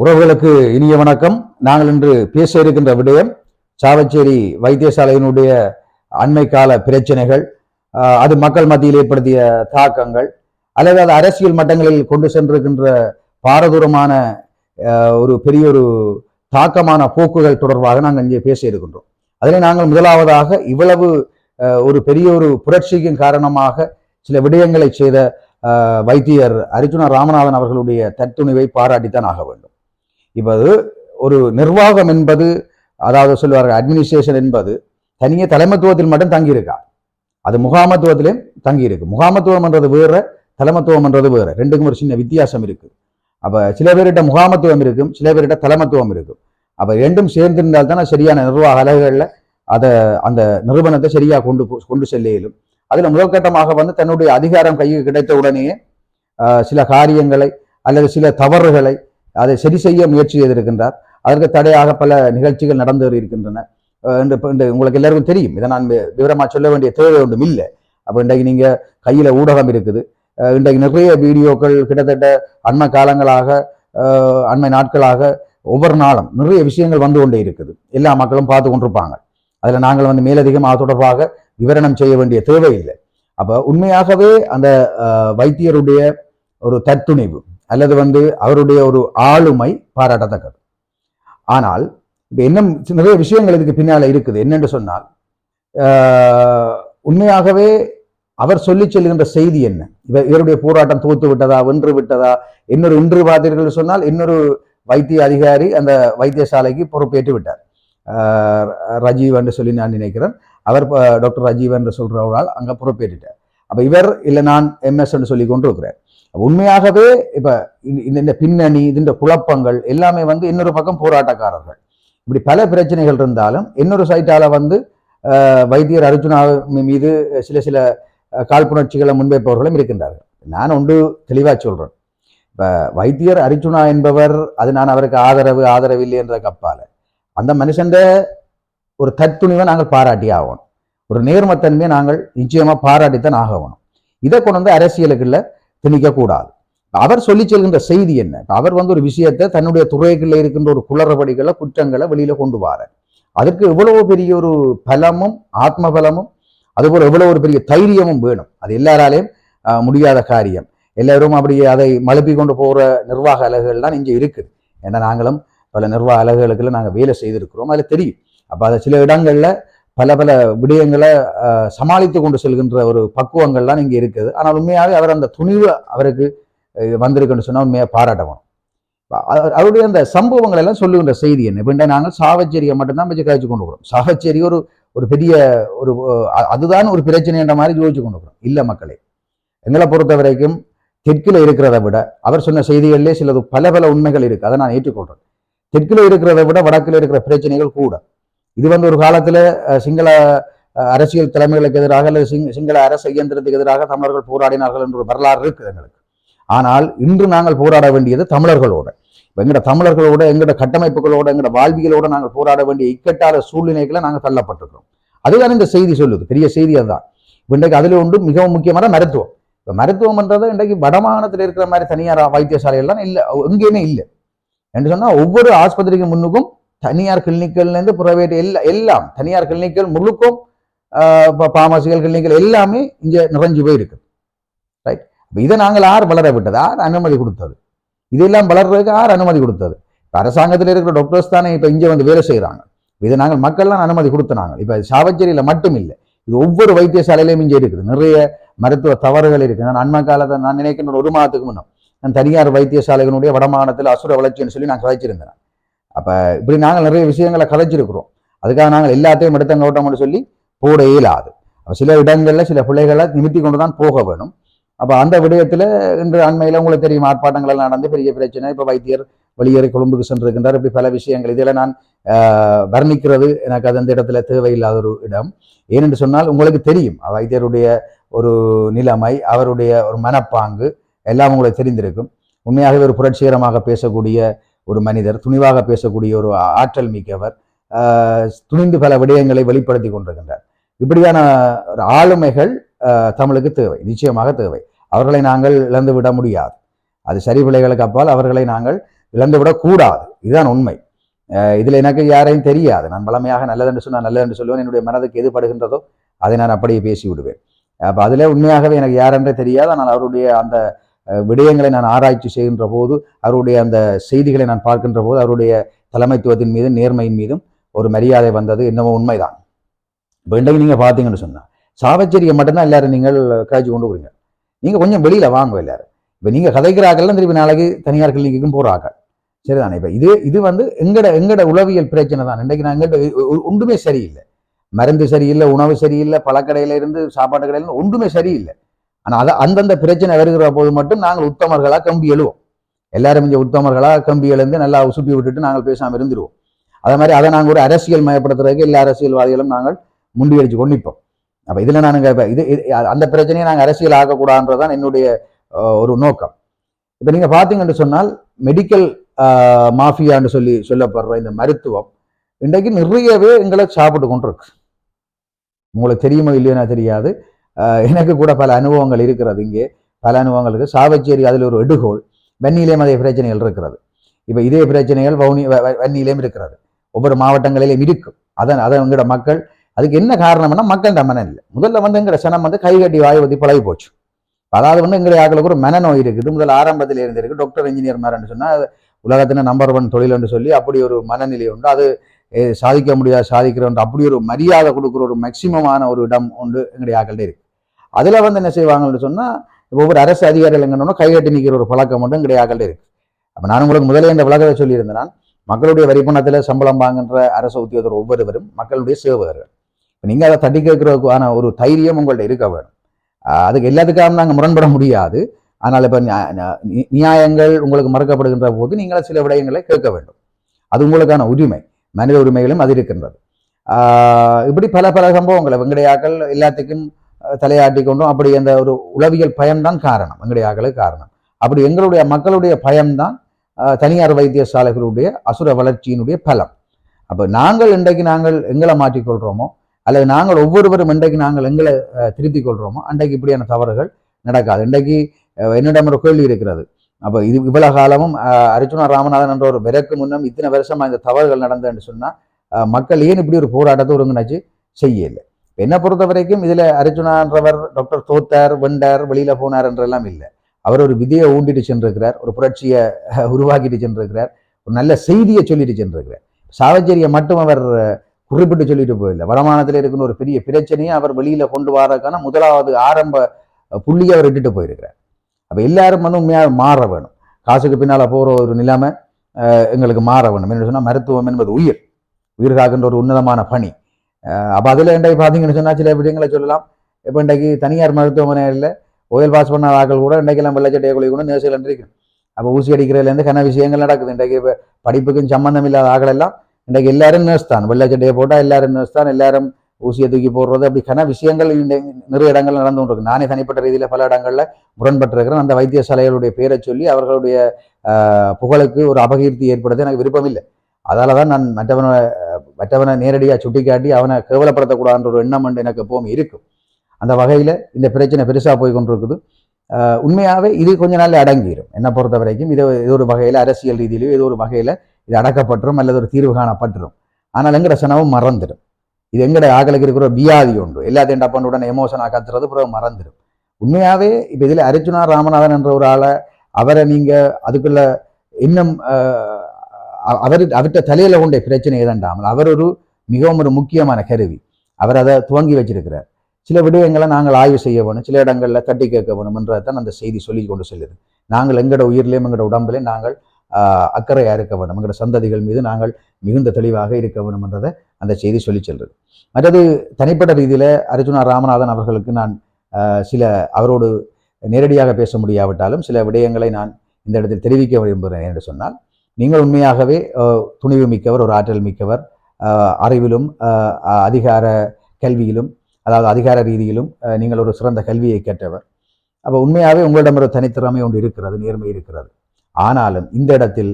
உறவுகளுக்கு இனிய வணக்கம். நாங்கள் இன்று பேச இருக்கின்ற விடயம் சாவச்சேரி வைத்தியசாலையினுடைய அண்மை கால பிரச்சனைகள் அது மக்கள் மத்தியில் ஏற்படுத்திய தாக்கங்கள் அல்லது அது அரசியல் மட்டங்களில் கொண்டு சென்றிருக்கின்ற பாரதூரமான ஒரு பெரிய ஒரு தாக்கமான போக்குகள் தொடர்பாக நாங்கள் இங்கே பேச இருக்கின்றோம். அதில் நாங்கள் முதலாவதாக இவ்வளவு ஒரு பெரிய ஒரு புரட்சிக்கும் காரணமாக சில விடயங்களை செய்த வைத்தியர் அர்ஜுன ராமநாதன் அவர்களுடைய தத்துணிவை பாராட்டித்தான் ஆக வேண்டும். இப்போது ஒரு நிர்வாகம் என்பது அதாவது சொல்வார்கள் அட்மினிஸ்ட்ரேஷன் என்பது தனியே தலைமத்துவத்தில் மட்டும் தங்கியிருக்கா? அது முகாமத்துவத்திலையும் தங்கியிருக்கு. முகாமத்துவம்ன்றது வேற தலைமத்துவம் என்றது வேற. ரெண்டுக்கும் ஒரு சின்ன வித்தியாசம் இருக்கு. அப்போ சில பேர்கிட்ட முகாமத்துவம் இருக்கும் சில பேர்கிட்ட தலைமத்துவம் இருக்கும். அப்போ ரெண்டும் சேர்ந்திருந்தால் தான் சரியான நிர்வாக அலகுகளில் அதை அந்த நிறுவனத்தை சரியாக கொண்டு கொண்டு செல்ல இயலும் அதுல வந்து தன்னுடைய அதிகாரம் கையில் கிடைத்த உடனேயே சில காரியங்களை அல்லது சில தவறுகளை அதை சரி செய்ய முயற்சி செய்திருக்கின்றார். அதற்கு தடையாக பல நிகழ்ச்சிகள் நடந்து இருக்கின்றன அஹ் இந்த உங்களுக்கு எல்லாருக்கும் தெரியும். இதை நான் விவரமாக சொல்ல வேண்டிய தேவை ஒன்றும் இல்லை. அப்போ இன்றைக்கு நீங்கள் கையில் ஊடகம் இருக்குது. இன்றைக்கு நிறைய வீடியோக்கள் கிட்டத்தட்ட அண்மை காலங்களாக அண்மை நாட்களாக ஒவ்வொரு நாளும் நிறைய விஷயங்கள் வந்து கொண்டே இருக்குது. எல்லா மக்களும் பார்த்து கொண்டிருப்பாங்க. அதில் நாங்கள் வந்து மேலதிகம் தொடர்பாக விவரணம் செய்ய வேண்டிய தேவை இல்லை அப்போ உண்மையாகவே அந்த வைத்தியருடைய ஒரு தத்துணிவு அல்லது வந்து அவருடைய ஒரு ஆளுமை பாராட்டத்தக்கது. ஆனால் இப்போ என்ன நிறைய விஷயங்கள் இதுக்கு பின்னால் இருக்குது. என்னென்று சொன்னால் உண்மையாகவே அவர் சொல்லி செல்கின்ற செய்தி என்ன? இவர் இவருடைய போராட்டம் தோத்து விட்டதா வென்று விட்டதா? இன்னொரு இன்று பார்த்தீர்கள் சொன்னால் இன்னொரு வைத்திய அதிகாரி அந்த வைத்தியசாலைக்கு பொறுப்பேற்று விட்டார். ரஜீவ் என்று சொல்லி நான் நினைக்கிறேன். அவர் டாக்டர் ரஜீவ் என்று சொல்றவரால் அங்கே பொறுப்பேற்றுட்டார். அப்போ இவர் இல்லை நான் எம்எஸ் என்று சொல்லி கொண்டு உண்மையாகவே இப்ப இந்த- இந்த இந்த பின்னணி இந்த குழப்பங்கள் எல்லாமே வந்து இன்னொரு பக்கம் போராட்டக்காரர்கள். இப்படி பல பிரச்சனைகள் இருந்தாலும் இன்னொரு சைட்டால வந்து வைத்தியர் அர்ஜுனா மீது சில சில காழ்ப்புணர்ச்சிகளை முன்வைப்பவர்களும் இருக்கின்றார்கள். நான் ஒன்று தெளிவா சொல்றேன். இப்ப வைத்தியர் அர்ஜுனா என்பவர் அது நான் அவருக்கு ஆதரவு ஆதரவில்லை என்ற கப்பால. அந்த மனுஷன் ஒரு தத்துணிவை நாங்கள் பாராட்டி ஆகணும். ஒரு நேர்மத்தன்மையை நாங்கள் நிச்சயமா பாராட்டித்தான் ஆகணும். இதை கொண்டு வந்து அரசியலுக்குள்ள திணிக்கக்கூடாது. அவர் சொல்லி செல்கின்ற செய்தி என்ன? அவர் வந்து ஒரு விஷயத்தை தன்னுடைய துறைக்குள்ள இருக்கின்ற ஒரு குளறுபடிகளை குற்றங்களை வெளியில கொண்டு வர அதற்கு எவ்வளவு பெரிய ஒரு பலமும் ஆத்ம பலமும் அதுபோல் எவ்வளவு ஒரு பெரிய தைரியமும் வேணும். அது எல்லாராலையும் முடியாத காரியம். எல்லாரும் அப்படி அதை மழுப்பி கொண்டு போகிற நிர்வாக அலகுகள் தான் இங்கே இருக்குது. ஏன்னா நாங்களும் பல நிர்வாக அலகுகளுக்குள்ள நாங்கள் வேலை செய்திருக்கிறோம். அதில் தெரியும். அப்போ அதை சில இடங்களில் பல பல விடயங்களை ஆஹ், சமாளித்து கொண்டு செல்கின்ற ஒரு பக்குவங்கள்லாம் இங்கே இருக்குது. ஆனால் உண்மையாகவே அவர் அந்த துணிவு அவருக்கு வந்திருக்குன்னு சொன்னால் உண்மையாக பாராட்டணும். அவருடைய அந்த சம்பவங்கள் எல்லாம் சொல்லுகின்ற செய்தி என்ன? இப்போ நாங்கள் சாவச்சேரியை மட்டும்தான் வச்சு கழிச்சு கொண்டு போகிறோம் சாவச்சேரி ஒரு ஒரு பெரிய ஒரு அதுதான் ஒரு பிரச்சனை என்ற மாதிரி யோசிச்சு கொண்டு போகிறோம் இல்லை மக்களே எங்களை பொறுத்த வரைக்கும் தெற்கில் இருக்கிறத விட அவர் சொன்ன செய்திகளிலே சிலது பல பல உண்மைகள் இருக்கு. அதை நான் ஏற்றுக்கொள்கிறேன். தெற்கில் இருக்கிறத விட வடக்கில் இருக்கிற பிரச்சனைகள் கூட. இது வந்து ஒரு காலத்துல சிங்கள அரசியல் தலைமைகளுக்கு எதிராக அல்லது சிங் சிங்கள அரசு இயந்திரத்துக்கு எதிராக தமிழர்கள் போராடினார்கள் என்ற ஒரு வரலாறு இருக்குது எங்களுக்கு. ஆனால் இன்று நாங்கள் போராட வேண்டியது தமிழர்களோட. இப்போ எங்களோட தமிழர்களோட எங்களோட கட்டமைப்புகளோட எங்களோட வாழ்வியலோட நாங்கள் போராட வேண்டிய இக்கட்டான சூழ்நிலைகளை நாங்கள் தள்ளப்பட்டிருக்கிறோம். அதுதான் இந்த செய்தி சொல்லுது. பெரிய செய்தி அதுதான். இப்ப இன்றைக்கு அதில் ஒன்று மிகவும் முக்கியமான மருத்துவம். இப்போ மருத்துவம்ன்றது இன்றைக்கு வடமாகாணத்தில் இருக்கிற மாதிரி தனியார் வைத்தியசாலைகள்லாம் இல்லை எங்கேயுமே இல்லை. என்று சொன்னா ஒவ்வொரு ஆஸ்பத்திரிக்கு முன்னுக்கும் தனியார் கிளினிக்கல்ல இருந்து எல்லா எல்லாம் தனியார் கிளினிக்கல் முழுக்கும் பாமசிகள் கிளினிக்கல் எல்லாமே இங்கே நிறைஞ்சு போயிருக்கு. ரைட் இப்போ இதை நாங்கள் யார் வளர விட்டது? யார் அனுமதி கொடுத்தது. இதெல்லாம் வளர்றதுக்கு யார் அனுமதி கொடுத்தது. இப்ப அரசாங்கத்தில் இருக்கிற டாக்டர்ஸ் தானே இப்ப இங்கே வந்து வேலை செய்யறாங்க இதை நாங்கள் மக்கள்லாம் அனுமதி கொடுத்தனாங்க இப்ப சாவச்சேரியில் மட்டும் இல்லை இது ஒவ்வொரு வைத்தியசாலையிலும் இங்கே இருக்குது. நிறைய மருத்துவ தவறுகள் இருக்கு நான் அண்மை காலத்தை நான் நினைக்கின்ற ஒரு மாதத்துக்கு முன்னும் நான் தனியார் வைத்தியசாலைகளுடைய வடமாகாணத்தில் அசுர வளர்ச்சின்னு சொல்லி நான் கதைச்சிருந்தேன் அப்போ இப்படி நாங்கள் நிறைய விஷயங்களை கதைச்சிருக்கிறோம் அதுக்காக நாங்கள் எல்லாத்தையும் எடுத்தங்கோட்டம்னு சொல்லி போட இயலாது. சில இடங்களில் சில பிள்ளைகளை நிமித்தி கொண்டு தான் போக வேணும். அப்போ அந்த விடயத்தில் இன்று அண்மையில் உங்களுக்கு தெரியும் ஆர்ப்பாட்டங்கள் நடந்து பெரிய பிரச்சனை. இப்போ வைத்தியர் வெளியேறி கொழும்புக்கு சென்றிருக்கின்றார். இப்படி பல விஷயங்கள். இதெல்லாம் நான் வர்ணிக்கிறது எனக்கு அது அந்த இடத்துல தேவையில்லாத ஒரு இடம். ஏனென்று சொன்னால் உங்களுக்கு தெரியும். வைத்தியருடைய ஒரு நிலைமை அவருடைய ஒரு மனப்பாங்கு எல்லாம் உங்களுக்கு தெரிந்திருக்கும். உண்மையாகவே ஒரு புரட்சிகரமாக பேசக்கூடிய ஒரு மனிதர் துணிவாக பேசக்கூடிய ஒரு ஆற்றல் மிக்கவர் துணிந்து பல விடயங்களை வெளிப்படுத்தி கொண்டிருக்கின்றார். இப்படியான ஒரு ஆளுமைகள் தமிழுக்கு தேவை நிச்சயமாக தேவை. அவர்களை நாங்கள் இழந்து விட முடியாது. அது சரி பிள்ளைகளுக்கு அப்பால் அவர்களை நாங்கள் இழந்துவிடக்கூடாது இதுதான் உண்மை. இதில் எனக்கு யாரையும் தெரியாது. நான் பழமையாக நல்லதென்று சொன்னால் நல்லதென்று சொல்லுவேன். என்னுடைய மனதுக்கு எது படுகின்றதோ அதை நான் அப்படியே பேசி விடுவேன் அப்போ அதில் உண்மையாகவே எனக்கு யாரென்றே தெரியாது. ஆனால் அவருடைய அந்த விடயங்களை நான் ஆராய்ச்சி செய்கின்ற போது அவருடைய அந்த செய்திகளை நான் பார்க்கின்ற போது அவருடைய தலைமைத்துவத்தின் மீதும் நேர்மையின் மீதும் ஒரு மரியாதை வந்தது என்னவோ உண்மைதான். இப்போ இன்றைக்கு நீங்கள் பார்த்தீங்கன்னு சொன்னால் சாவச்சேரியை மட்டும்தான் எல்லாரும் நீங்கள் காய்ச்சி கொண்டு போறீங்க. நீங்கள் கொஞ்சம் வெளியில் வாங்க எல்லாரும். இப்போ நீங்கள் கதைக்கிறாக்கள்லாம் திருப்பி நாளைக்கு தனியார் கிளினிக்கும் போகிறாங்க சரிதானே? இப்போ இது இது வந்து எங்கட எங்கட உளவியல் பிரச்சனை தான். இன்றைக்கு நான் எங்கள்கிட்ட ஒன்றுமே சரியில்லை. மருந்து சரியில்லை உணவு சரியில்லை பழக்கடையில இருந்து சாப்பாட்டு கடையில இருந்து ஒன்றுமே சரியில்லை. ஆனால் அதை அந்தந்த பிரச்சனை வருகிற போது மட்டும் நாங்கள் உத்தமர்களாக கம்பி எழுவோம். எல்லாரும் இங்கே உத்தமர்களாக கம்பி எழுந்து நல்லா உசுப்பி விட்டுட்டு நாங்கள் பேசாமல் இருந்துருவோம். அதே மாதிரி அதை நாங்கள் ஒரு அரசியல் மயப்படுத்துறதுக்கு எல்லா அரசியல்வாதிகளும் நாங்கள் முண்டியடிச்சு கொண்டிப்போம் அப்போ இதில் நாங்கள் இப்ப இது அந்த பிரச்சனையை நாங்கள் அரசியல் ஆக்கக்கூடாதுன்றதான் என்னுடைய ஒரு நோக்கம். இப்போ நீங்கள் பார்த்தீங்கன்னு சொன்னால் மெடிக்கல் மாஃபியான்னு சொல்லி சொல்லப்படுற இந்த மருத்துவம் இன்றைக்கு நிறையவே எங்களை சாப்பிட்டு கொண்டிருக்கு. உங்களுக்கு தெரியுமோ இல்லையோனா தெரியாது. எனக்கு கூட பல அனுபவங்கள் இருக்கிறது இங்கே. பல அனுபவங்களுக்கு சாவச்சேரி அதில் ஒரு எடுகோள். வன்னியிலேயும் அதே பிரச்சனைகள் இருக்கிறது. இப்போ இதே பிரச்சனைகள் வவுனி வ- வன்னியிலேயும் இருக்கிறது. ஒவ்வொரு மாவட்டங்களிலும் இருக்கும். அதன் அதை எங்களோட மக்கள் அதுக்கு என்ன காரணம்னா மக்கள் மனம் இல்லை. முதல்ல வந்து எங்களோட சனம் வந்து கைகட்டி வாய் ஊற்றி பழகி போச்சு. அதாவது வந்து எங்களுடைய ஆக்களுக்கு ஒரு மனநோய் இருக்குது. முதல்ல ஆரம்பத்தில் இருந்து இருக்குது டாக்டர் இன்ஜினியர் மேரன்னு சொன்னால் உலகத்தின நம்பர் ஒன் தொழில்னு சொல்லி அப்படி ஒரு மனநிலை உண்டு. அது சாதிக்க முடியாது சாதிக்கிறோன்ற அப்படி ஒரு மரியாதை கொடுக்குற ஒரு மேக்சிமமான ஒரு இடம் உண்டு எங்களுடைய ஆக்கள்கிட்ட இருக்குது அதில் வந்து என்ன செய்வாங்கன்னு சொன்னால் ஒவ்வொரு அரசு அதிகாரிகள் எங்கன்னா கைகட்டி நிற்கிற ஒரு பழக்கம் மட்டும் கிடையாது இருக்கு. அப்போ நான் உங்களுக்கு முதலே இந்த விளக்கத்தை சொல்லியிருந்தேன். நான் மக்களுடைய வரிப்பணத்தில் சம்பளம் வாங்குகின்ற அரசு உத்தியோகத்தர் ஒவ்வொருவரும் மக்களுடைய சேவகர்கள். இப்போ நீங்கள் அதை தட்டி கேட்கறதுக்கான ஒரு தைரியம் உங்கள்கிட்ட இருக்க வேணும். ஆஹ் அதுக்கு எல்லாத்துக்காகவும் நாங்கள் முரண்பட முடியாது. ஆனால் இப்போ நியாயங்கள் உங்களுக்கு மறக்கப்படுகின்ற போது நீங்கள் சில விடயங்களை கேட்க வேண்டும். அது உங்களுக்கான உரிமை. மனித உரிமைகளும் அது இருக்கின்றது ஆஹ் இப்படி பல பல சம்பவங்கள். வெங்கடையாக்கள் எல்லாத்துக்கும் தலையாட்டி கொண்டும் அப்படி அந்த ஒரு உளவியல் பயம்தான் காரணம். வெங்கடையாக்களுக்கு காரணம். அப்படி எங்களுடைய மக்களுடைய பயம்தான் தனியார் வைத்தியசாலைகளுடைய அசுர வளர்ச்சியினுடைய பலம். அப்போ நாங்கள் இன்றைக்கு நாங்கள் எங்களை மாற்றிக்கொள்கிறோமோ அல்லது நாங்கள் ஒவ்வொருவரும் இன்றைக்கு நாங்கள் எங்களை திருத்திக் கொள்கிறோமோ அன்றைக்கு இப்படியான தவறுகள் நடக்காது. இன்றைக்கு என்னிடம் ஒரு கேள்வி இருக்கிறது. அப்போ இது இவ்வளவு காலமும் அர்ஜுனா ராமநாதன் என்ற ஒரு விறக்கு முன்னம் இத்தனை வருஷமா இந்த தவறுகள் நடந்ததுன்னு சொன்னால் மக்கள் ஏன் இப்படி ஒரு போராட்டத்தை ஒருங்கிணைச்சு செய்யலை. என்னை பொறுத்த வரைக்கும் இதில் அர்ஜுனான்றவர் டாக்டர் தோத்தார் வெண்டார் வெளியில் போனார் என்றெல்லாம் இல்லை. அவர் ஒரு விதியை ஊண்டிட்டு சென்றிருக்கிறார் ஒரு புரட்சியை உருவாக்கிட்டு சென்றிருக்கிறார் ஒரு நல்ல செய்தியை சொல்லிட்டு சென்றிருக்கிறார். சாவச்சேரியை மட்டும் அவர் குறிப்பிட்டு சொல்லிட்டு போயில்லை வடமானத்தில் இருக்கிற ஒரு பெரிய பிரச்சனையை அவர் வெளியில் கொண்டு வரதுக்கான முதலாவது ஆரம்ப புள்ளியை அவர் இட்டுட்டு போயிருக்கிறார். அப்போ எல்லாரும் வந்து உண்மையாக மாற வேணும். காசுக்கு பின்னால் போகிற ஒரு நிலைமை எங்களுக்கு மாற வேணும். என்ன சொன்னால் மருத்துவம் என்பது உயிர். உயிர் காக்கின்ற ஒரு உன்னதமான பணி. அப்போ அதில் இன்றைக்கு பார்த்தீங்கன்னு சொன்னால் சில விடயங்களை சொல்லலாம். இப்போ இன்றைக்கு தனியார் மருத்துவமனையில் ஓயல் பாஸ் பண்ண ஆட்கள் கூட இன்றைக்கெல்லாம் வெள்ளச்சட்டையை குழி கூட நேசில் இருக்கு அப்போ ஊசி அடிக்கிறதுலேருந்து கன விஷயங்கள் நடக்குது. இன்றைக்கு இப்போ படிப்புக்கும் சம்மந்தம் இல்லாத ஆக்கள் எல்லாம் இன்றைக்கு எல்லாரும் நர்ஸ் தான். வெள்ளச்சட்டையை போட்டால் எல்லாரும் நர்ஸ் தான். எல்லாரும் ஊசியை தூக்கி போடுறது அப்படி கன விஷயங்கள் நிறைய இடங்கள் நடந்து கொண்டிருக்கு. நானே தனிப்பட்ட ரீதியில் பல இடங்களில் முரண்பட்டிருக்கிறேன் அந்த வைத்தியசாலைகளுடைய பேரை சொல்லி அவர்களுடைய புகழுக்கு ஒரு அபகீர்த்தி ஏற்படுத்த எனக்கு விருப்பம் இல்லை. அதால் தான் நான் மற்றவனை மற்றவனை நேரடியாக சுட்டிக்காட்டி அவனை கேவலப்படுத்தக்கூடாதுன்ற ஒரு எண்ணம் வந்து எனக்கு எப்பவும் இருக்கும். அந்த வகையில் இந்த பிரச்சனை பெருசாக போய் கொண்டிருக்குது. உண்மையாகவே இது கொஞ்ச நாள் அடங்கிடும் என்னை பொறுத்த வரைக்கும் இது இது ஒரு வகையில் அரசியல் ரீதியிலையோ ஏதோ ஒரு வகையில் இது அடக்கப்பட்டுரும் அல்லது ஒரு தீர்வு காணப்பட்டுரும். ஆனால் எங்கட சனவும் மறந்துடும். இது எங்கட ஆக்களுக்கு இருக்கிற வியாதி உண்டு. எல்லாத்தையும் டப்பாண்டு உடனே எமோஷனாக கத்துறது பிறகு மறந்துடும். உண்மையாகவே இப்போ இதில் அர்ஜுனா ராமநாதன் என்ற ஒரு ஆளை அவரை நீங்கள் அதுக்குள்ள இன்னும் அவர் அவர்கிட்ட தலையில கொண்ட பிரச்சனை ஏதாண்டாமல் அவர் ஒரு மிகவும் ஒரு முக்கியமான கருவி. அவர் அதை துவங்கி வச்சிருக்கிறார். சில விடயங்களை நாங்கள் ஆய்வு செய்ய வேணும் சில இடங்களில் தட்டி கேட்க வேணும் என்றதான் அந்த செய்தி சொல்லி கொண்டு செல்லுது. நாங்கள் எங்களோட உயிரிலையும் எங்களோட உடம்புலையும் நாங்கள் அக்கறையாக இருக்க வேணும். எங்களோட சந்ததிகள் மீது நாங்கள் மிகுந்த தெளிவாக இருக்க வேணும்ன்றதை அந்த செய்தி சொல்லி செல்றது மற்றது தனிப்பட்ட ரீதியில் அர்ஜுனா ராமநாதன் அவர்களுக்கு நான் சில அவரோடு நேரடியாக பேச முடியாவிட்டாலும் சில விடயங்களை நான் இந்த இடத்தில் தெரிவிக்க விரும்புகிறேன் என்று சொன்னால் நீங்கள் உண்மையாகவே துணிவு மிக்கவர் ஒரு ஆற்றல் மிக்கவர். அறிவிலும் அதிகார கல்வியிலும் அதாவது அதிகார ரீதியிலும் நீங்கள் ஒரு சிறந்த கல்வியை கேட்டவர் அப்போ உண்மையாகவே உங்களிடம் ஒரு தனித்திறமை ஒன்று இருக்கிறது நேர்மை இருக்கிறது. ஆனாலும் இந்த இடத்தில்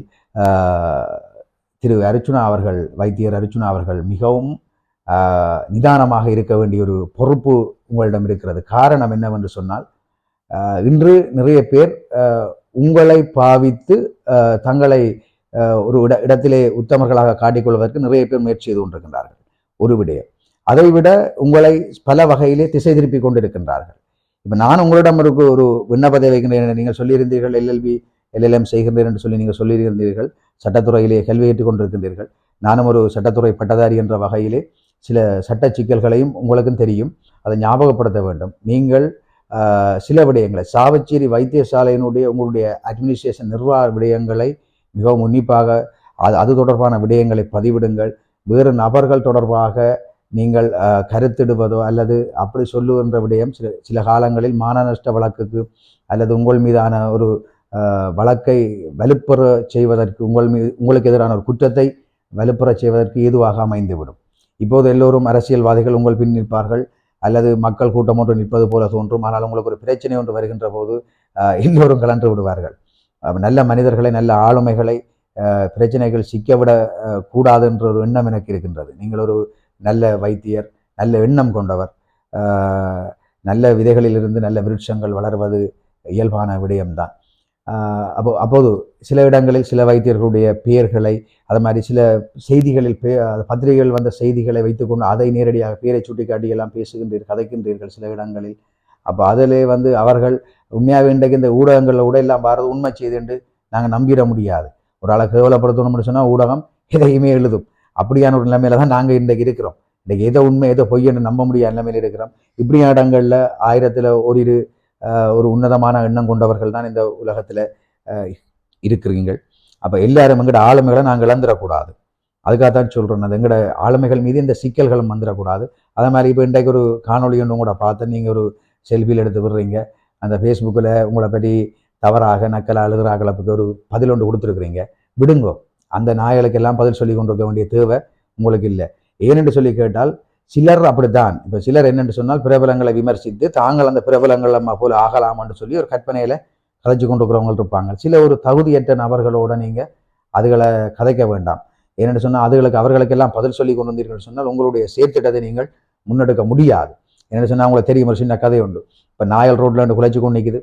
திரு அர்ச்சுனா அவர்கள் வைத்தியர் அர்ச்சுனா அவர்கள் மிகவும் நிதானமாக இருக்க வேண்டிய ஒரு பொறுப்பு உங்களிடம் இருக்கிறது. காரணம் என்னவென்று சொன்னால் இன்று நிறைய பேர் உங்களை பாவித்து தங்களை ஒரு இட இடத்திலே உத்தமர்களாக காட்டிக்கொள்வதற்கு நிறைய பேர் முயற்சி செய்து கொண்டிருக்கின்றார்கள். ஒரு விடயம். அதை விட உங்களை பல வகையிலே திசை திருப்பி கொண்டிருக்கின்றார்கள். இப்போ நான் உங்களிடம் இருக்க ஒரு விண்ணப்பத்தை வைக்கின்றேன் நீங்கள் சொல்லியிருந்தீர்கள் எல்எல்பி எல்எல்எம் செய்கின்றேன் என்று சொல்லி நீங்கள் சொல்லியிருந்தீர்கள் சட்டத்துறையிலே கல்வி ஏற்றுக் கொண்டிருக்கின்றீர்கள். நானும் ஒரு சட்டத்துறை பட்டதாரி என்ற வகையிலே சில சட்ட சிக்கல்களையும் உங்களுக்கும் தெரியும். அதை ஞாபகப்படுத்த வேண்டும். நீங்கள் சில விடயங்களை சாவச்சேரி வைத்தியசாலையினுடைய உங்களுடைய அட்மினிஸ்ட்ரேஷன் நிர்வாக விடயங்களை மிகவும் உன்னிப்பாக அது அது தொடர்பான விடயங்களை பதிவிடுங்கள். வேறு நபர்கள் தொடர்பாக நீங்கள் கருத்திடுவதோ அல்லது அப்படி சொல்லுகின்ற விடயம் சில சில காலங்களில் மான நஷ்ட வழக்குக்கு அல்லது உங்கள் மீதான ஒரு வழக்கை வலுப்பெற செய்வதற்கு உங்கள் மீது உங்களுக்கு எதிரான ஒரு குற்றத்தை வலுப்பெற செய்வதற்கு ஏதுவாக அமைந்துவிடும். இப்போது எல்லோரும் அரசியல்வாதிகள் உங்கள் பின் நிற்பார்கள். அல்லது மக்கள் கூட்டம் ஒன்று நிற்பது போல தோன்றும். ஆனால் உங்களுக்கு ஒரு பிரச்சனை ஒன்று வருகின்ற போது எல்லோரும் கலன்று விடுவார்கள். நல்ல மனிதர்களை நல்ல ஆளுமைகளை பிரச்சனைகள் சிக்கவிட கூடாது என்ற ஒரு எண்ணம் எனக்கு இருக்கின்றது. நீங்கள் ஒரு நல்ல வைத்தியர் நல்ல எண்ணம் கொண்டவர் நல்ல விதைகளிலிருந்து நல்ல விருட்சங்கள் வளர்வது இயல்பான விடயம்தான். அப்போ அப்போது சில இடங்களில் சில வைத்தியர்களுடைய பெயர்களை அது மாதிரி சில செய்திகளில் பே பத்திரிகைகள் வந்த செய்திகளை வைத்துக்கொண்டு அதை நேரடியாக பேரை சுட்டிக்காட்டி எல்லாம் பேசுகின்றீர்கள் கதைக்கின்றீர்கள் சில இடங்களில். அப்போ அதிலே வந்து அவர்கள் உண்மையாக இன்றைக்கு இந்த ஊடகங்களில் கூட எல்லாம் பாரது உண்மை செய்துண்டு நாங்கள் நம்பிட முடியாது. ஒரு ஆளை கேவலப்படுத்தணும்னு சொன்னால் ஊடகம் எதையுமே எழுதும். அப்படியான ஒரு நிலைமையில தான் நாங்கள் இன்றைக்கு இருக்கிறோம். இன்றைக்கு எதை உண்மை எதை பொய்யன்னு நம்ப முடியாத நிலைமையில் இருக்கிறோம். இப்படியான இடங்களில் ஆயிரத்தில் ஒரு இரு ஒரு உன்னதமான எண்ணம் கொண்டவர்கள் தான் இந்த உலகத்தில் இருக்கிறீங்கள் அப்போ எல்லாரும் எங்கட ஆளுமைகளை நாங்கள் இழந்துடக்கூடாது. அதுக்காகத்தான் சொல்கிறேன் அது எங்களோட ஆளுமைகள் மீது இந்த சிக்கல்களும் வந்துடக்கூடாது. அதே மாதிரி இப்போ இன்றைக்கு ஒரு காணொளி ஒன்று கூட பார்த்து நீங்கள் ஒரு செல்ஃபியில் எடுத்து விடுறீங்க. அந்த ஃபேஸ்புக்கில் உங்களை பற்றி தவறாக நக்கலாக எழுதுறாக்களுக்கு ஒரு பதில் ஒன்று கொடுத்துருக்குறீங்க. விடுங்கோ. அந்த நாய்களுக்கெல்லாம் பதில் சொல்லி கொண்டிருக்க வேண்டிய தேவை உங்களுக்கு இல்லை. ஏனென்று சொல்லி கேட்டால் சிலர் அப்படித்தான். இப்போ சிலர் என்னென்று சொன்னால் பிரபலங்களை விமர்சித்து தாங்கள் அந்த பிரபலங்கள் நம்ம போல ஆகலாமான்னு சொல்லி ஒரு கற்பனையில் கதைச்சு கொண்டிருக்கிறவங்க இருப்பாங்க. சில ஒரு தகுதியற்ற நபர்களோட நீங்கள் அதுகளை கதைக்க வேண்டாம். ஏனென்று சொன்னால் அதுகளுக்கு அவர்களுக்கெல்லாம் பதில் சொல்லி கொண்டு வந்தீர்கள் சொன்னால் உங்களுடைய செயற்திட்டத்தை நீங்கள் முன்னெடுக்க முடியாது. என்ன சொன்னால் உங்களை தெரியும் ஒரு சின்ன கதை உண்டு. இப்போ நாயல் ரோட்டில் ரெண்டு குலைச்சி கொண்டு நிற்குது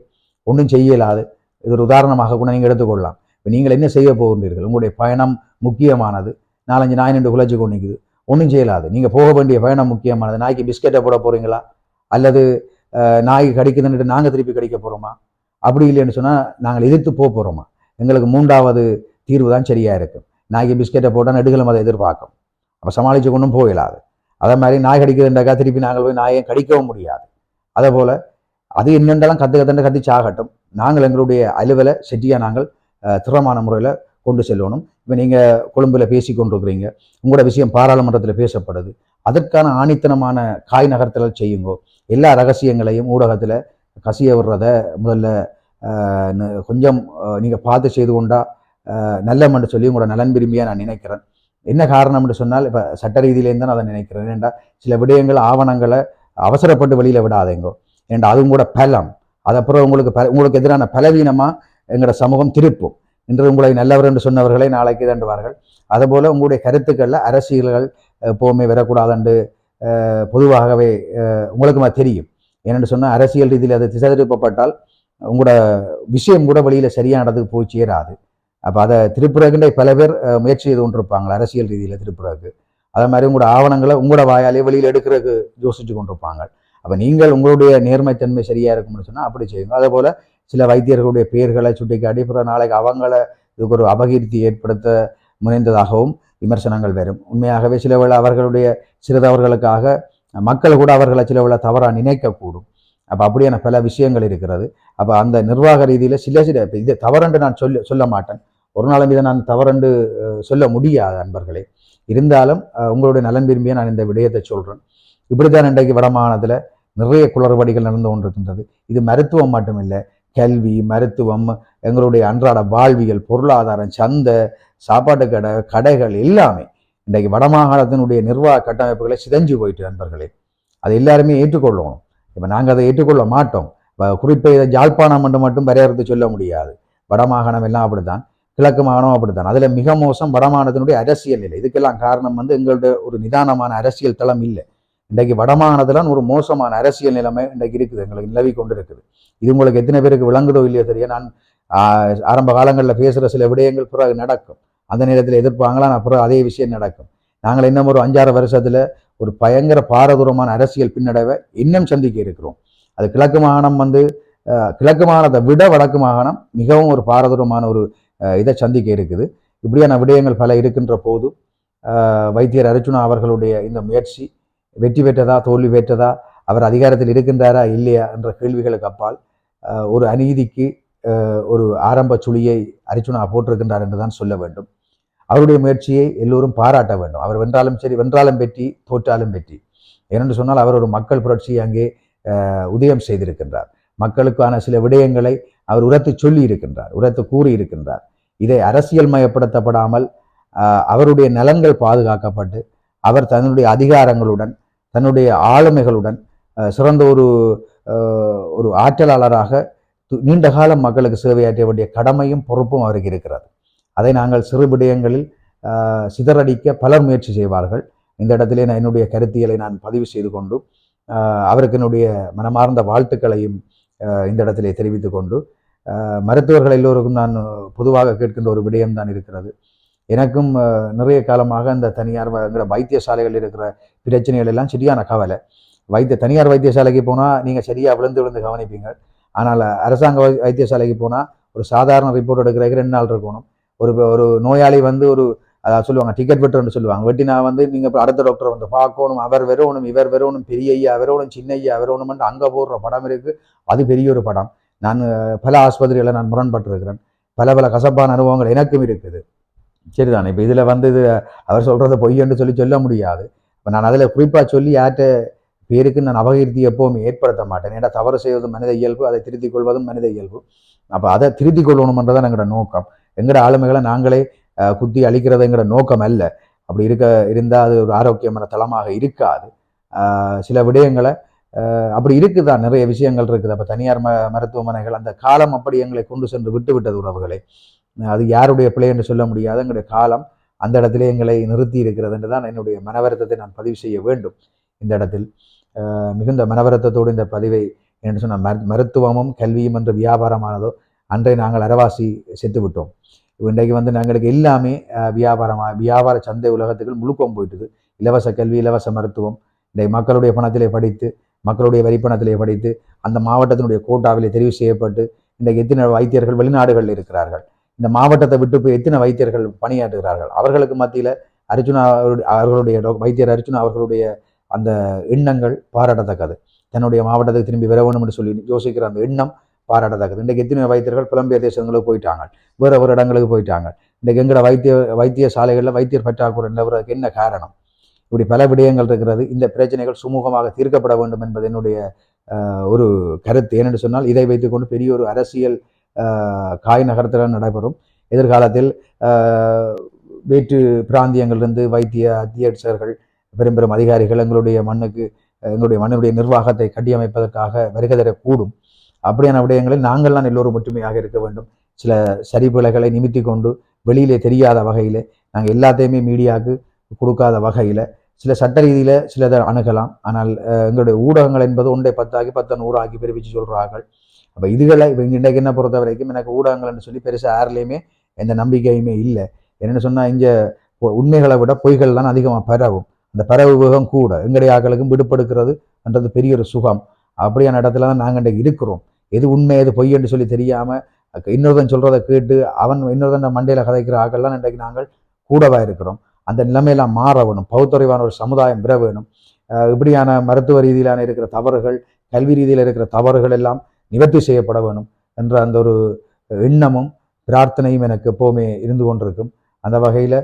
ஒன்றும் செய்யலாது இது ஒரு உதாரணமாக கூட நீங்கள் எடுத்துக்கொள்ளலாம். இப்போ நீங்கள் என்ன செய்ய போகின்றீர்கள்? உங்களுடைய பயணம் முக்கியமானது. நாலஞ்சு நாய் நின்று குலைச்சி கொண்டு நிற்குது ஒன்றும் செய்யலாது நீங்கள் போக வேண்டிய பயணம் முக்கியமானது. நாய்க்கு பிஸ்கெட்டை போட போகிறீங்களா அல்லது நாய் கடிக்குதுன்னுட்டு நாங்கள் திருப்பி கடிக்க போகிறோமா அப்படி இல்லைன்னு சொன்னால் நாங்கள் எதிர்த்து போக போகிறோமா எங்களுக்கு மூன்றாவது தீர்வு தான் சரியாக இருக்கும். நாய்க்கு பிஸ்கெட்டை போட்டால் நெடுகளும் அதை எதிர்பார்க்கும். அப்போ சமாளித்து கொண்டும் போயிடாது அதே மாதிரி நாய் கடிக்குதுண்டாக்கா திருப்பி நாங்கள் போய் நாயை கடிக்கவும் முடியாது. அதே போல் அது என்னென்றெல்லாம் கற்று கத்துண்ட கத்தி சாகட்டும் நாங்கள் எங்களுடைய அலுவலை செட்டியாக நாங்கள் திறமான முறையில் கொண்டு செல்லணும். இப்போ நீங்கள் கொழும்பில் பேசி கொண்டிருக்கிறீங்க உங்களோட விஷயம் பாராளுமன்றத்தில் பேசப்படுது. அதற்கான ஆணித்தனமான காய் நகர்த்தல் செய்யுங்கோ. எல்லா ரகசியங்களையும் ஊடகத்தில் கசிய விடுறத முதல்ல கொஞ்சம் நீங்கள் பார்த்து செய்து கொண்டா நல்ல நல்லமென்று சொல்லி உங்களோட நலன் விரும்பியாக நான் நினைக்கிறேன். என்ன காரணம் என்று சொன்னால் இப்போ சட்ட ரீதியிலேருந்து தான் அதை நினைக்கிறேன். ஏன்டா சில விடயங்கள் ஆவணங்களை அவசரப்பட்டு வெளியில் விடாதேங்கோ. ஏன்டா அதுவும் கூட பலம். அது அப்புறம் உங்களுக்கு பல உங்களுக்கு எதிரான பலவீனமாக எங்களோட சமூகம் திருப்பும். இன்று உங்களை நல்லவர் என்று சொன்னவர்களை நாளைக்கு தண்டுவார்கள் அதுபோல் உங்களுடைய கருத்துக்களில் அரசியல்கள் எப்போவுமே வரக்கூடாதுண்டு பொதுவாகவே உங்களுக்கு தெரியும். ஏனென்று சொன்னால் அரசியல் ரீதியில் அது திசை திருப்பப்பட்டால் உங்களோட விஷயம் கூட வெளியில் சரியான இடத்துக்கு போய் சேராது. அப்போ அதை திருப்புறதுன்ற பல பேர் முயற்சி செய்து கொண்டிருப்பாங்க அரசியல் ரீதியில் திருப்புறக்கு அதே மாதிரி உங்களோட ஆவணங்களை உங்களோட வாயாலே வெளியில் எடுக்கிறதுக்கு யோசிச்சு கொண்டிருப்பாங்க. அப்போ நீங்கள் உங்களுடைய நேர்மைத்தன்மை சரியாக இருக்கும்னு சொன்னால் அப்படி செய்யுங்க. அதே போல் சில வைத்தியர்களுடைய பெயர்களை சுட்டிக்காட்டி அப்புறம் நாளைக்கு அவங்கள இதுக்கு ஒரு அபகீர்த்தி ஏற்படுத்த முனைந்ததாகவும் விமர்சனங்கள் வரும். உண்மையாகவே சில வேளை அவர்களுடைய சிறு தவறுகளுக்காக மக்கள் கூட அவர்களை சில வேளை தவறாக நினைக்கக்கூடும். அப்போ அப்படியான பல விஷயங்கள் இருக்கிறது. அப்போ அந்த நிர்வாக ரீதியில் சில சில இப்ப இது தவறென்று நான் சொல்ல சொல்ல மாட்டேன். ஒரு நாளும் இதை நான் தவறென்று சொல்ல முடியாது அன்பர்களே. இருந்தாலும் உங்களுடைய நலன் விரும்பிய நான் இந்த விடயத்தை சொல்கிறேன் இப்படிதான் இன்றைக்கு வடமாகாணத்தில் நிறைய குளறுபடிகள் நடந்து கொண்டிருக்கின்றது. இது மருத்துவம் மட்டுமில்லை கல்வி மருத்துவம் எங்களுடைய அன்றாட வாழ்வியல் பொருளாதாரம் சந்தை சாப்பாட்டு கடை கடைகள் எல்லாமே இன்றைக்கு வடமாகாணத்தினுடைய நிர்வாக கட்டமைப்புகளை சிதஞ்சு போயிட்டு நண்பர்களே அதை எல்லாருமே ஏற்றுக்கொள்ளணும். இப்போ நாங்கள் அதை ஏற்றுக்கொள்ள மாட்டோம். இப்போ குறிப்பாக இதை ஜாழ்ப்பாணம் என்று மட்டும் வரையறுத்து சொல்ல முடியாது. வடமாகாணம் எல்லாம் அப்படித்தான். கிழக்கு மாகாணம் அப்படித்தான். அதில் மிக மோசம் வடமாகாணத்தினுடைய அரசியல் நிலை. இதுக்கெல்லாம் காரணம் வந்து எங்களுடைய ஒரு நிதானமான அரசியல் தளம் இல்லை. இன்றைக்கு வடமாகாணத்தில் ஒரு மோசமான அரசியல் நிலைமை இன்றைக்கு இருக்குது எங்களுக்கு நிலவி கொண்டு இருக்குது இது உங்களுக்கு எத்தனை பேருக்கு விளங்குதோ இல்லையோ தெரியும். நான் ஆரம்ப காலங்களில் பேசுகிற சில விடயங்கள் பிறகு நடக்கும். அந்த நேரத்தில் நான் புற அதே விஷயம் நடக்கும். நாங்கள் இன்னும் ஒரு அஞ்சாறு வருஷத்தில் ஒரு பயங்கர பாரதூரமான அரசியல் பின்னடைவை இன்னும் சந்திக்க இருக்கிறோம். அது கிழக்கு மாகாணம் வந்து கிழக்கு மாகாணத்தை விட வடக்கு மாகாணம் மிகவும் ஒரு பாரதூரமான ஒரு இதை சந்திக்க இருக்குது. இப்படியான விடயங்கள் பல இருக்கின்ற போது வைத்தியர் அர்ஜுனா அவர்களுடைய இந்த முயற்சி வெற்றி பெற்றதா தோல்வி பெற்றதா அவர் அதிகாரத்தில் இருக்கின்றாரா இல்லையா என்ற கேள்விகளுக்கு அப்பால் ஒரு அநீதிக்கு ஒரு ஆரம்ப சுழியை அர்ஜுனா போட்டிருக்கின்றார் என்று தான் சொல்ல வேண்டும். அவருடைய முயற்சியை எல்லோரும் பாராட்ட வேண்டும். அவர் வென்றாலும் சரி வென்றாலும் வெற்றி தோற்றாலும் வெற்றி. ஏனென்று சொன்னால் அவர் ஒரு மக்கள் புரட்சியை அங்கே உதயம் செய்திருக்கின்றார். மக்களுக்கான சில விடயங்களை அவர் உரத்து சொல்லி இருக்கின்றார் உரத்து கூறி இருக்கின்றார். இதை அரசியல் மயப்படுத்தப்படாமல் அவருடைய நலன்கள் பாதுகாக்கப்பட்டு அவர் தன்னுடைய அதிகாரங்களுடன் தன்னுடைய ஆளுமைகளுடன் சிறந்த ஒரு ஒரு ஆற்றலாளராக து- நீண்ட காலம் மக்களுக்கு சேவையாற்ற வேண்டிய கடமையும் பொறுப்பும் அவருக்கு இருக்கிறது. அதை நாங்கள் சிறு விடயங்களில் சிதறடிக்க பலர் முயற்சி செய்வார்கள். இந்த இடத்திலே நான் என்னுடைய கருத்தியலை நான் பதிவு செய்து கொண்டு அவருக்கு என்னுடைய மனமார்ந்த வாழ்த்துக்களையும் இந்த இடத்திலே தெரிவித்து கொண்டு மருத்துவர்கள் எல்லோருக்கும் நான் பொதுவாக கேட்கின்ற ஒரு விடயம் தான் இருக்கிறது. எனக்கும் நிறைய காலமாக இந்த தனியார் வ- வைத்தியசாலைகள் இருக்கிற பிரச்சனைகள் எல்லாம் சரியான கவலை. வைத்திய தனியார் வைத்தியசாலைக்கு போனால் நீங்கள் சரியாக விழுந்து விழுந்து கவனிப்பீங்க. ஆனால் அரசாங்க வை- வைத்தியசாலைக்கு போனால் ஒரு சாதாரண ரிப்போர்ட் எடுக்கிறதுக்கு ரெண்டு நாள் இருக்கணும். ஒரு ஒரு நோயாளி வந்து ஒரு அதாவது சொல்லுவாங்க டிக்கெட் வெட்டுறன்னு சொல்லுவாங்க. வெட்டினா வந்து நீங்கள் அடுத்த டாக்டர் வந்து பார்க்கணும். அவர் வெறும் இவர் வெறும் பெரிய ஐயா வெறும் சின்ன ஐயா வெறணும்னு அங்கே போடுற படம் இருக்குது அது பெரிய ஒரு படம். நான் பல ஆஸ்பத்திரிகளை நான் முரண்பட்டிருக்கிறேன். பல பல கசப்பான அனுபவங்கள் எனக்கும் இருக்குது. சரிதானே? இப்போ இதில் வந்து இது அவர் சொல்கிறத பொய்யன்னு சொல்லி சொல்ல முடியாது. இப்போ நான் அதில் குறிப்பாக சொல்லி யார்கிட்ட பேருக்கு நான் அபகீர்த்தி எப்போவுமே ஏற்படுத்த மாட்டேன். ஏன்னா தவறு செய்வது மனித இயல்பு அதை திருத்திக் கொள்வதும் மனித இயல்பு. அப்போ அதை திருத்திக் கொள்ளணுமன்றதான் எங்களோட நோக்கம். எங்களோட ஆளுமைகளை நாங்களே குத்தி அழிக்கிறது எங்களோட நோக்கம் அல்ல. அப்படி இருக்க இருந்தால் அது ஒரு ஆரோக்கியமான தளமாக இருக்காது. சில விடயங்களை அப்படி இருக்குதான் நிறைய விஷயங்கள் இருக்குது. அப்போ தனியார் ம மருத்துவமனைகள் அந்த காலம் அப்படி எங்களை கொண்டு சென்று விட்டு விட்டது உறவுகளை. அது யாருடைய பிழை என்று சொல்ல முடியாது. எங்களுடைய காலம் அந்த இடத்திலே எங்களை நிறுத்தி இருக்கிறது என்று தான் என்னுடைய மனவருத்தத்தை நான் பதிவு செய்ய வேண்டும். இந்த இடத்தில் மிகுந்த மனவருத்தத்தோடு இந்த பதிவை என்று சொன்ன மருத்துவமும் கல்வியும் என்று வியாபாரமானதோ அன்றை நாங்கள் அரவாசி செத்து விட்டோம். இன்றைக்கு வந்து எங்களுக்கு எல்லாமே வியாபாரமாக வியாபார சந்தை உலகத்துக்கு முழுக்கம் போயிட்டுது. இலவச கல்வி இலவச மருத்துவம். இன்றைக்கு மக்களுடைய பணத்திலே படித்து மக்களுடைய வரிப்பணத்திலே படித்து அந்த மாவட்டத்தினுடைய கோட்டாவிலே தெரிவு செய்யப்பட்டு இன்றைக்கு எத்தனை வைத்தியர்கள் வெளிநாடுகளில் இருக்கிறார்கள்? இந்த மாவட்டத்தை விட்டு போய் எத்தனை வைத்தியர்கள் பணியாற்றுகிறார்கள்? அவர்களுக்கு மத்தியில் அர்ஜுனா அவருடைய- அவர்களுடைய வைத்தியர் அர்ஜுனா அவர்களுடைய அந்த எண்ணங்கள் பாராட்டத்தக்கது. தன்னுடைய மாவட்டத்துக்கு திரும்பி வர வேண்டும் என்று சொல்லி யோசிக்கிற அந்த எண்ணம் பாராட்டத்தக்கது. இன்றைக்கு எத்தனை வைத்தியர்கள் புலம்பெயர் தேசங்களுக்கு போயிட்டாங்க. வேறு ஒரு இடங்களுக்கு போயிட்டாங்க. இன்றைக்கு எங்களோட வைத்திய வைத்தியசாலைகளில் வைத்தியர் பற்றாக்குறை நிலவுறதுக்கு என்ன காரணம்? இப்படி பல விடயங்கள் இருக்கிறது. இந்த பிரச்சனைகள் சுமூகமாக தீர்க்கப்பட வேண்டும் என்பது என்னுடைய ஒரு கருத்து. ஏனென்று சொன்னால் இதை வைத்துக்கொண்டு பெரிய ஒரு அரசியல் காய் நகரத்தில் நடைபெறும். எதிர்காலத்தில் வேற்று பிராந்தியங்களிலிருந்து வைத்திய அத்தியட்சர்கள் பெரும் பெரும் அதிகாரிகள் எங்களுடைய மண்ணுக்கு எங்களுடைய மண்ணினுடைய நிர்வாகத்தை கட்டியமைப்பதற்காக வருகை தரக்கூடும். அப்படியான விடயங்களில் நாங்கள்லாம் எல்லோரும் ஒற்றுமையாக இருக்க வேண்டும். சில சரிபிழைகளை நிமித்தி கொண்டு வெளியிலே தெரியாத வகையில் நாங்கள் எல்லாத்தையுமே மீடியாவுக்கு கொடுக்காத வகையில் சில சட்ட ரீதியில் சிலதை அணுகலாம். ஆனால் எங்களுடைய ஊடகங்கள் என்பது ஒன்றை பத்தாக்கி பத்தை நூறாக்கி பிரிவிச்சு சொல்கிறார்கள் அப்போ இதுகளை இப்போ இன்றைக்கு என்ன பொறுத்த வரைக்கும் எனக்கு ஊடகங்கள்னு சொல்லி பெருசாக யாருலேயுமே எந்த நம்பிக்கையுமே இல்லை. என்னென்னு சொன்னால் இங்கே உண்மைகளை விட பொய்கள் தான் அதிகமாக பரவும். அந்த பரவு வேகம் கூட. எங்களுடைய ஆக்களுக்கும் விடுபடுக்கிறதுன்றது பெரிய ஒரு சுகம். அப்படியான இடத்துல தான் நாங்கள் இன்றைக்கு இருக்கிறோம். எது உண்மை எது பொய் என்று சொல்லி தெரியாமல் இன்னொருத்தன் சொல்கிறத கேட்டு அவன் இன்னொருத்தன் மண்டையில் கதைக்கிற ஆக்கள்லாம் இன்றைக்கு நாங்கள் கூடவாக இருக்கிறோம். அந்த நிலைமையெல்லாம் மாற வேணும். பகுத்தறிவான ஒரு சமுதாயம் பெற வேணும். இப்படியான மருத்துவ ரீதியிலான இருக்கிற தவறுகள் கல்வி ரீதியில் இருக்கிற தவறுகள் எல்லாம் நிவர்த்தி செய்யப்பட வேணும் என்ற அந்த ஒரு எண்ணமும் பிரார்த்தனையும் எனக்கு எப்போவுமே இருந்து கொண்டிருக்கும். அந்த வகையில்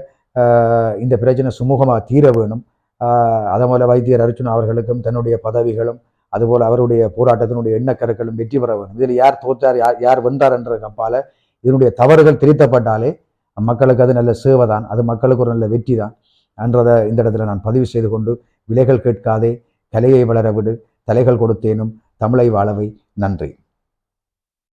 இந்த பிரச்சனை சுமூகமாக தீர வேணும். ஆஹ் அதே போல வைத்தியர் அர்ஜுன் அவர்களுக்கும் தன்னுடைய பதவிகளும் அதுபோல் அவருடைய போராட்டத்தினுடைய எண்ணக்கருக்களும் வெற்றி பெற வேணும். இதில் யார் தோற்றார் யார் யார் வென்றார் என்ற கப்பால் இதனுடைய தவறுகள் திருத்தப்பட்டாலே மக்களுக்கு அது நல்ல சேவை தான் அது மக்களுக்கு ஒரு நல்ல வெற்றி தான் என்றதை இந்த இடத்துல நான் பதிவு செய்து கொண்டு விலைகள் கேட்காதே கலையை வளர விடு தலைகள் கொடுத்தேனும் தமிழை வாழவை நன்றி.